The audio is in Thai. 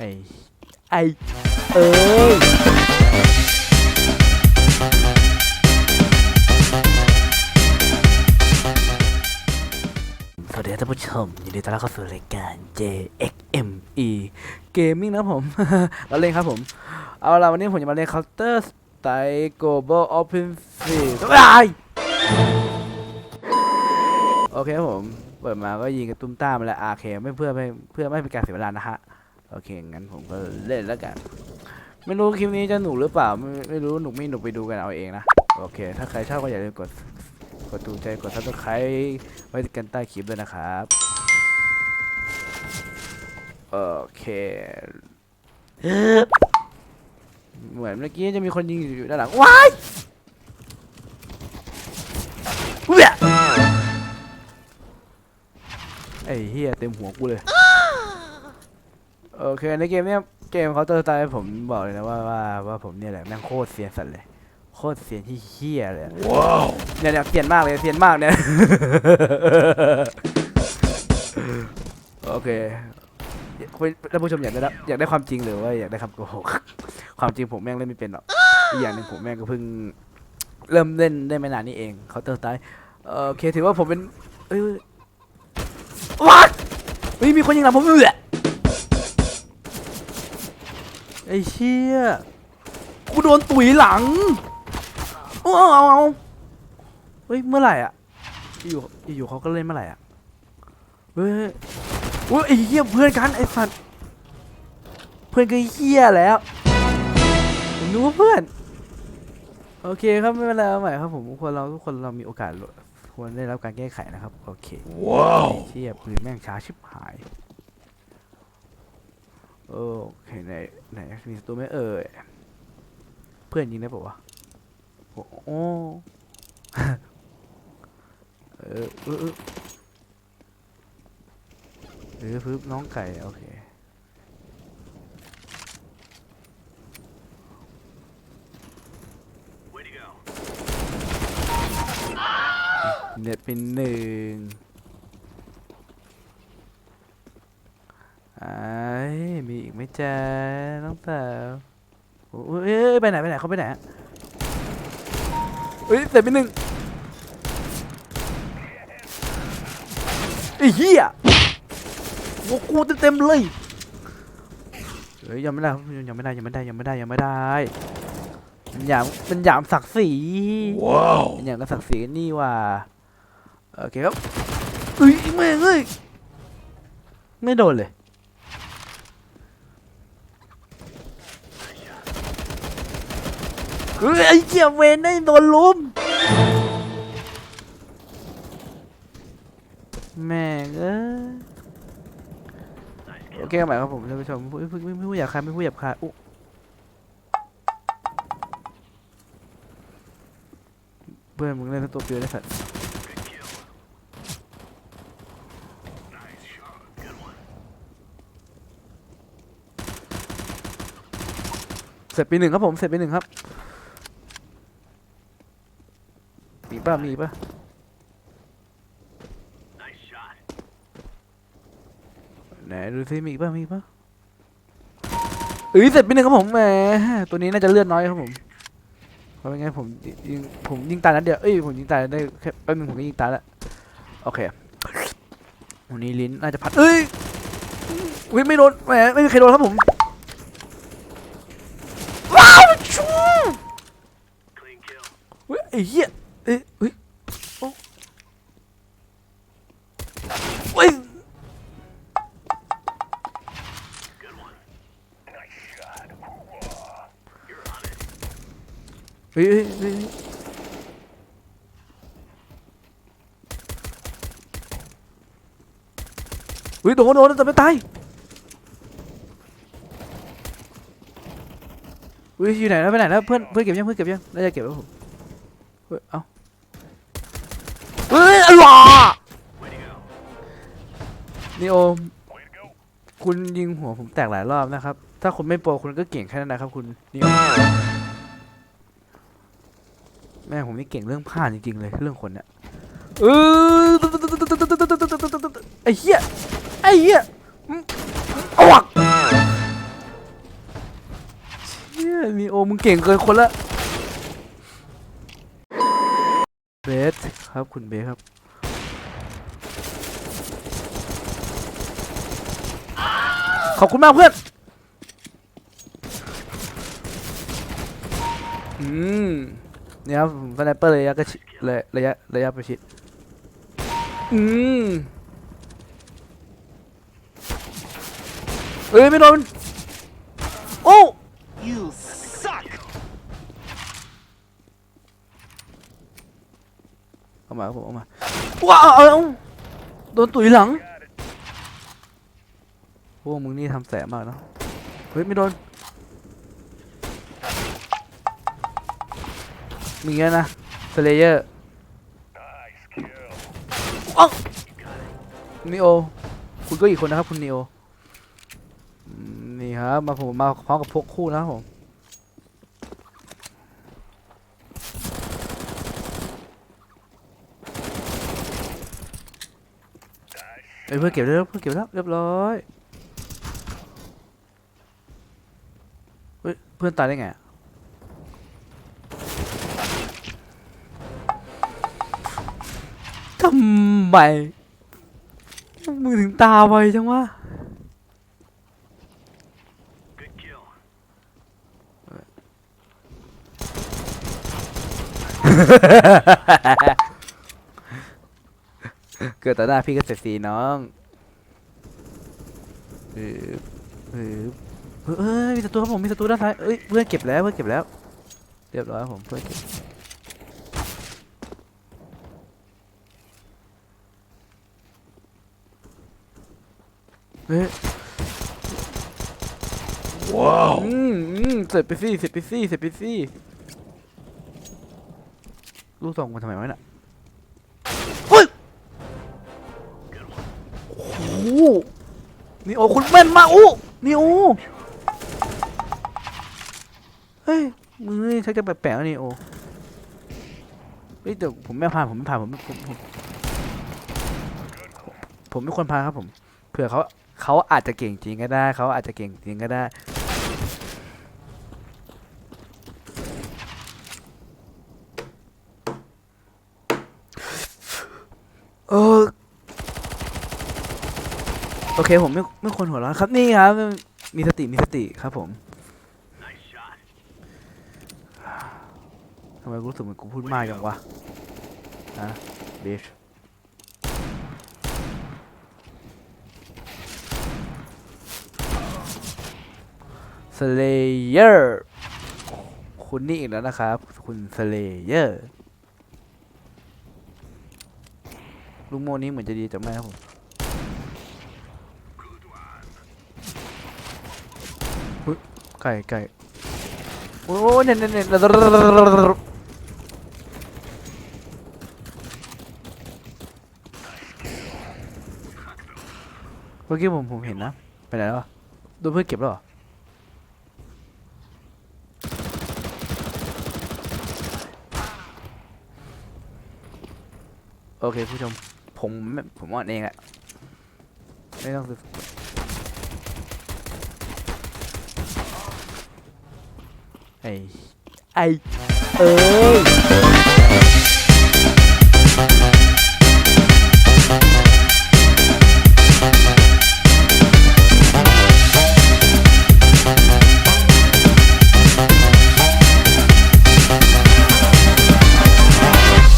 ไอ้ไอ้เอ้ยสวัสดีท่านผู้ชมยินดีต้อนรับเข้าสู่รายการ JXME Gaming นะผม เราเล่นครับผม เอาล่ะวันนี้ผมจะมาเล่น Counter Strike Global Offensive อ้ายโอเคครับผม เปิดมาก็ยิงกระตุ้มต้ามแล้วอาเคไม่เพื่อไม่เพื่อไม่ให้เป็นการเสียเวลานะฮะ โอเค งั้นผมก็เล่นแล้วกัน ไม่รู้คลิปนี้จะหนุกหรือเปล่า ไม่ไม่รู้หนุกไม่หนุกไปดูกันเอาเองนะ โอเค ถ้าใครชอบก็อย่าลืมกด กดถูกใจ กดซับสไครต์ไว้กันใต้คลิปด้วยนะครับ โอเค เหมือนเมื่อกี้จะมีคนยิงอยู่ด้านหลัง ว้ายเว้ยไอ้เฮียเต็มหัวกูเลย โอเคในเกมเนี้ยเกมเขาเตอร์ไตผมบอกเลยนะว่าว่าว่าผมเนี่ยแหละแม่งโคตรเซียนสัตว์เลย โคตรเซียนที่เฮียเลยอะเนี่ยเนี่ยเซียนมากเลยเซียนมากเนี่ยโอเคคุณท่านผู้ชมอยากได้รับอยากได้ความจริงหรือว่าอยากได้คำโกหกความจริงผมแม่งเล่นไม่เป็นหรอกอีกอย่างหนึ่งผมแม่งก็เพิ่งเริ่มเล่นได้ไม่นานนี้เองเขาเตอร์ไตโอเคถือว่าผมเป็นเอ้ยวัดเฮ้ยมีคนยิงหลังผมเอือ ไอ้เชี่ยกูโดนตุ๋ยหลังเอาเอาเอาเอาเฮ้ยเมื่อไหร่อะอยู่อยู่เขาก็เล่นเมื่อไหร่อะเฮ้ยโอ้ยไอ้เหี้ยเพื่อนกันไอ้สัตว์เพื่อนก็เหี้ยแล้วผมนึกว่าเพื่อนโอเคครับไม่เป็นไรเอาใหม่ครับผมทุกคนเราทุกคนเรามีโอกาสควรได้รับการแก้ไขนะครับโอเคว้าวไอ้เชี่ยปืนแม่งช้าชิบหาย โอเคไหนไหนมีศัตรูไหมเอ่ยเพื่อนยิงได้ปะวะโอ้โอ้เออเออเออเออพึบน้องไก่ โอเคเน็ตเป็นหนึ่ง ไอ้ายมีอีกไหมจ๊ะน้องสาวโอ้ยเอ้ยไปไหนไปไหนเขาไปไหนอะเฮ้ยเสร็จไปหนึ่งไอ้เหี้ยโอ้กูเต็มๆเลยเฮ้ยยังไม่ได้ยังไม่ได้ยังไม่ได้ยังไม่ได้ยังไม่ได้มันหยามมันหยามศักดิ์ศรีว้าวเป็นอย่างกับศักดิ์ศรีนี่ว่าโอเคครับเอ้ยแม่งเอ้ยไม่โดนเลย เฮ้ยไอ้เจียเวนได้โดนลุมแม่งเอ้ยโอเคหมายครับผมท่านผู้ชมไม่พูดไม่พูดหยาบคายไม่พูดหยาบคายอุ๊เพื่อนมึงเล่นตัวเปลี่ยนได้สัตว์เสร็จปีหนึ่งครับผมเสร็จปีหนึ่งครับ มี ป่ะมีป่ะไหนดูซิมีป่ะมีป่ะเอ้ยเสร็จไปหนึ่งครับผมแหมตัวนี้น่าจะเลือดน้อยครับผมเพราะไม่งั้นผมยิงผมยิงตายนัดเดียวเอ้ยผมยิงตายได้แค่แป๊บนึงผมก็ยิงตายแล้วโอเควันนี้ลิ้นน่าจะพัดเอ้ยวิไม่โดนแหมไม่มีใครโดนครับผมว้าวชูเฮ้ยไอ้เหี้ย เอ้ยเฮ้ยโอ้เฮ้ยเฮ้ยเฮ้ยเฮ้ยเฮ้ยโดนโดนแต่ไม่ตายอุ้ยอยู่ไหนแล้วไปไหนแล้วเพื่อนเพื่อนเก็บยังเพื่อนเก็บยังน่าจะเก็บแล้วผมเฮ้ยเอ้าเฮ้ย อหล่อนี่โอมคุณยิงหัวผมแตกหลายรอบนะครับ ถ้าคุณไม่โปรคุณก็เก่งแค่นั้นนะครับ คุณนี่โอมแม่ผมนี่เก่งเรื่องผ้าดจริงๆเลยเรื่องคนเนี่ยเออไอ้เหี้ยไอ้เหี้ยอืมเอาวักยนีโอมึงเก่งเกินคนละเบสครับคุณเบสครับขอบคุณมากเพื่อน อืม เนี่ยครับผมสไนเปอร์ระยะกระชิระระยะระยะประชิด อืม เอ้ย ไม่โดน โอ้ You suck! เอา มาผมเอามาว้าวเอาเอาโดนตุ๋ยหลังพวกมึงนี่ทำแสบมากเนอะเฮ้ยไม่โดนมีเงี้ยนะสเลเยอร์อ้าวนิโอคุณก็อีกคนนะครับคุณนิโอนี่ครับมาผมมาพร้อมกับพวกคู่นะครับผม เอ้ยเพื่อเก็บแล้วเพื่อเก็บแล้วเรียบร้อยเฮ้ยเพื่อนตายได้ไงทำไมมึงถึงตาไวจังวะ Good kill. เกิดต่อหน้าพี่ก็เสร็จสีน้องเออเออเอ้ยมีศัตรูครับผมมีศัตรูด้านซ้ายเอ้ยเพื่อนเก็บแล้วเพื่อนเก็บแล้ว เรียบร้อยครับผมเพื่อนเก็บเฮ้ยว้าวอืมอืมเสร็จไปสิเสร็จไปสิเสร็จไปสิลูกสองมันทำไมวะเนี่ย นี่โอ้คุณแม่นมากอู้นี่โอ้เฮ้ยมึงนี่ชักจะแปลกๆแล้วนี่โอ้เฮ้ยแต่ผมไม่ผ่านผมไม่ผ่านผมผมผมผมไม่ควรผ่านครับผมเผื่อเขาเขาอาจจะเก่งจริงก็ได้ เขาอาจจะเก่งจริงก็ได้ โอเคผมไม่ไม่ควรหัวเราะครับนี่ครับ มีสติมีสติครับผมทำไมรู้สึกเหมือนกูพูดมากจังวะฮะบิชสเลเยอร์คุณนี่อีกแล้วนะครับ คุณสเลเยอร์ลูกโมนี้เหมือนจะดีจากแม่ครับผม อุ๊ยไก่ไก่โอ้ยเนี่ยเนี่ยเนี่ยเมื่อกี้ผมผมเห็นนะ ไปไหนแล้วโดนเพื่อนเก็บแล้วเหรอโอเคผู้ชมผมไม่ผมอ่อนเองอะไม่ต้องซื้อ ไอ้ไอ้เอ้ย